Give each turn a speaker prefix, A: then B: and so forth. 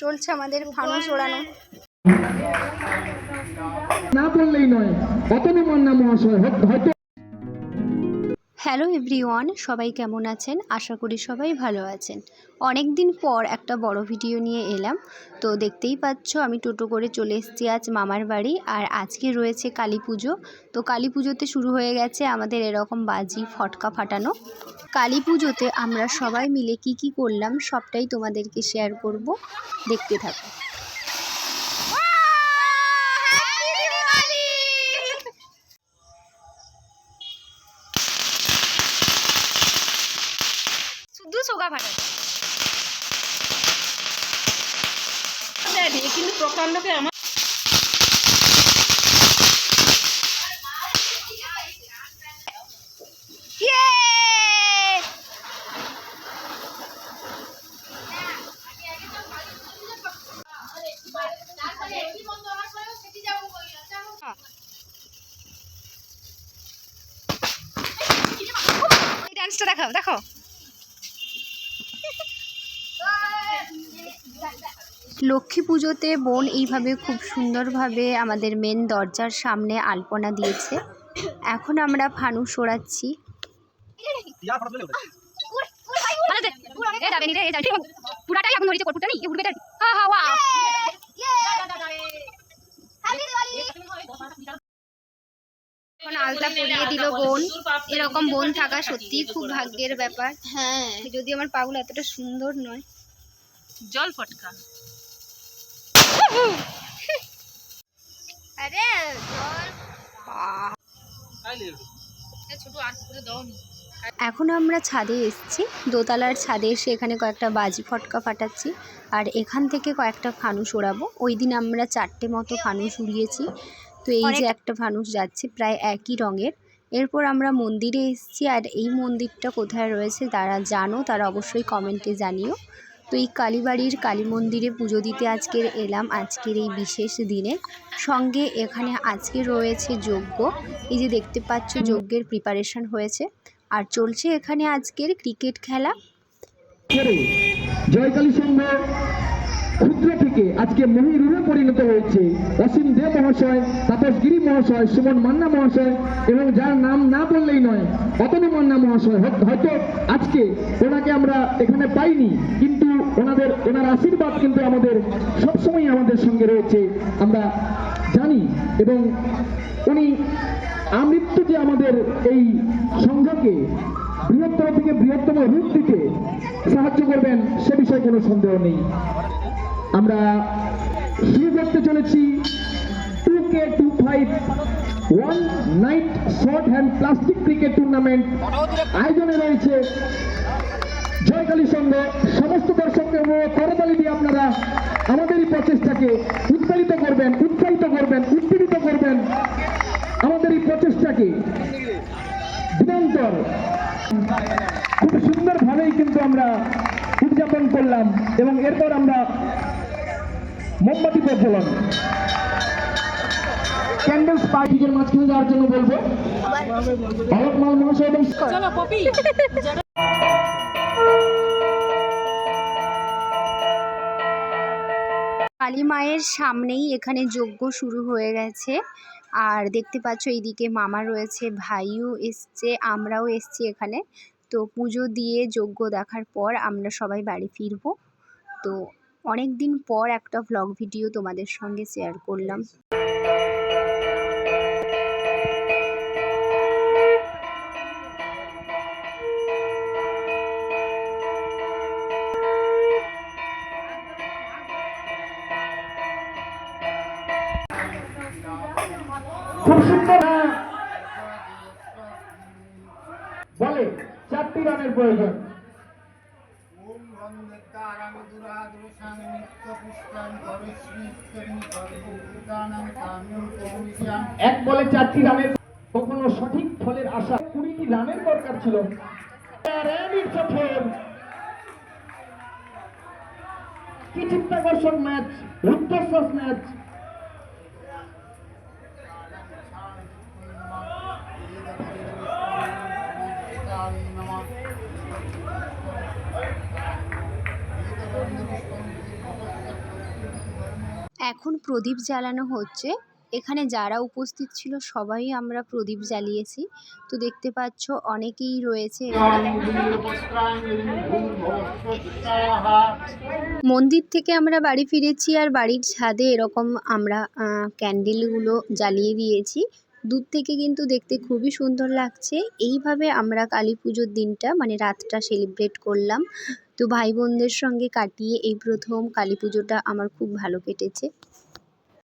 A: চলছে আমাদের ফানুস ওড়ানো
B: না বললেই নয়। অতনু মান্না মহাশয় হয়তো
A: হ্যালো এভরিওয়ান, সবাই কেমন আছেন? আশা করি সবাই ভালো আছেন। অনেক দিন পর একটা বড় ভিডিও নিয়ে এলাম। তো দেখতেই পাচ্ছ, আমি টোটো করে চলে এসেছি আজ মামার বাড়ি আর আজকে রয়েছে কালী পুজো। তো কালী পুজোতে শুরু হয়ে গেছে আমাদের এরকম বাজি, ফটকা ফাটানো। কালী পুজোতে আমরা সবাই মিলে কি কি করলাম, সবটাই তোমাদেরকে শেয়ার করব। দেখতে থাকো। সোগা ফাটা
C: কিন্তু প্রকাণ্ডকে আমার
A: ডান্সটা দেখাও দেখাও। লক্ষ্মী পুজোতে বোন এইভাবে খুব সুন্দরভাবে আমাদের মেন দরজার সামনে আলপনা দিয়েছে। এখন আমরা ফানুস ওড়াচ্ছি পুরাটাই এখন ধরেছে কর্পুরটা নেই উঠবে হা হা ওয়া। এখন আলতা পরিয়ে দিল বোন। এরকম বোন থাকা সত্যি খুব ভাগ্যের ব্যাপার। হ্যাঁ। যদি আমার পাগুলো এতটা সুন্দর নয়।
C: জল ফটকা।
A: আরে
C: ছোট আর করে দাওনি।
A: এখন আমরা ছাদে এসেছি। দোতলার ছাদে এসে এখানে কয়েকটা বাজি ফটকা ফাটাচ্ছি। আর এখান থেকে কয়েকটা ফানুস ওড়াবো। ওই দিন আমরা চারটে মতো ফানুস উড়িয়েছি। তো এই যে একটা ফানুস যাচ্ছে প্রায় একই রঙের। এরপর আমরা মন্দিরে এসেছি। আর এই মন্দিরটা কোথায় রয়েছে তারা জানো তারা অবশ্যই কমেন্টে জানিও। তো এই কালীবাড়ির কালী মন্দিরে পুজো দিতে আজকের এলাম, আজকের এই বিশেষ দিনে। সঙ্গে এখানে আজকে রয়েছে যজ্ঞ। এই যে দেখতে পাচ্ছ যজ্ঞের প্রিপারেশন হয়েছে। আর চলছে এখানে আজকের ক্রিকেট খেলা।
B: জয় কালী সংঘ। ক্ষুদ্র থেকে আজকে মহিরূপে পরিণত হয়েছে। অসীম দে মহাশয় তাপস গিরি মহাশয়, সুমন মান্না মহাশয়, এবং যার নাম না বললেই নয়, অতনু মান্না মহাশয়। হয়তো- আজকে ওনাকে আমরা এখানে পাইনি, কিন্তু ওনাদের ওনার আশীর্বাদ কিন্তু আমাদের সবসময় আমাদের সঙ্গে রয়েছে, আমরা জানি। এবং উনি আমৃত্যু যে আমাদের এই সংঘকে বৃহত্তর থেকে বৃহত্তম রূপ দিতে সাহায্য করবেন, সে বিষয়ে কোনো সন্দেহ নেই। আমরা শুরু করতে চলেছি two K two five one night short hand plastic cricket tournament আয়োজনে রয়েছে জয়কালী সংঘ। সমস্ত দর্শককে করতালি দিয়ে আপনারা আমাদের এই প্রচেষ্টাকে উৎসাহিত করবেন উৎসাহিত করবেন উত্তেজিত করবেন। আমাদের এই প্রচেষ্টাকে দিনান্তর খুব সুন্দরভাবেই কিন্তু আমরা উদযাপন করলাম এবং এরপর আমরা মোমবাতি প্রজ্বলন ক্যান্ডেলস পার্টিকের মাঝখানে যাওয়ার জন্য বলব। ভরত মাল মহাশয় এবং
C: চলো পপি।
A: কালী মায়ের সামনেই এখানে যজ্ঞ শুরু হয়ে গেছে। আর দেখতে পাচ্ছ এইদিকে মামা রয়েছে ভাইও এসছে আমরাও এসছি এখানে। তো পুজো দিয়ে যজ্ঞ দেখার পর আমরা সবাই বাড়ি ফিরবো। তো অনেক দিন পর একটা ভ্লগ ভিডিও তোমাদের সঙ্গে শেয়ার করলাম
B: হ্যাঁ। বলে, চারটি রানের প্রয়োজন এক বলে চারটি রানের কখনো সঠিক ফলের আশা কুড়িটি রানের দরকার ছিল. কি চিত্তাকর্ষক ম্যাচ রুদ্ধশ্বাস ম্যাচ
D: নমঃ
A: এখন প্রদীপ জ্বালানো হচ্ছে। এখানে যারা উপস্থিত ছিল সবাই আমরা প্রদীপ জ্বালিয়েছি। তো দেখতে পাচ্ছ অনেকেই রয়েছে মন্দির থেকে আমরা বাড়ি ফিরেছি আর বাড়ির ছাদে এরকম আমরা ক্যান্ডেলগুলো জ্বালিয়ে দিয়েছি। দূর থেকে কিন্তু দেখতে খুবই সুন্দর লাগছে। এইভাবে আমরা কালী পুজোর দিনটা মানে রাতটা সেলিব্রেট করলাম। তো ভাই বোনদের সঙ্গে কাটিয়ে এই প্রথম কালী পুজোটা আমার খুব ভালো কেটেছে।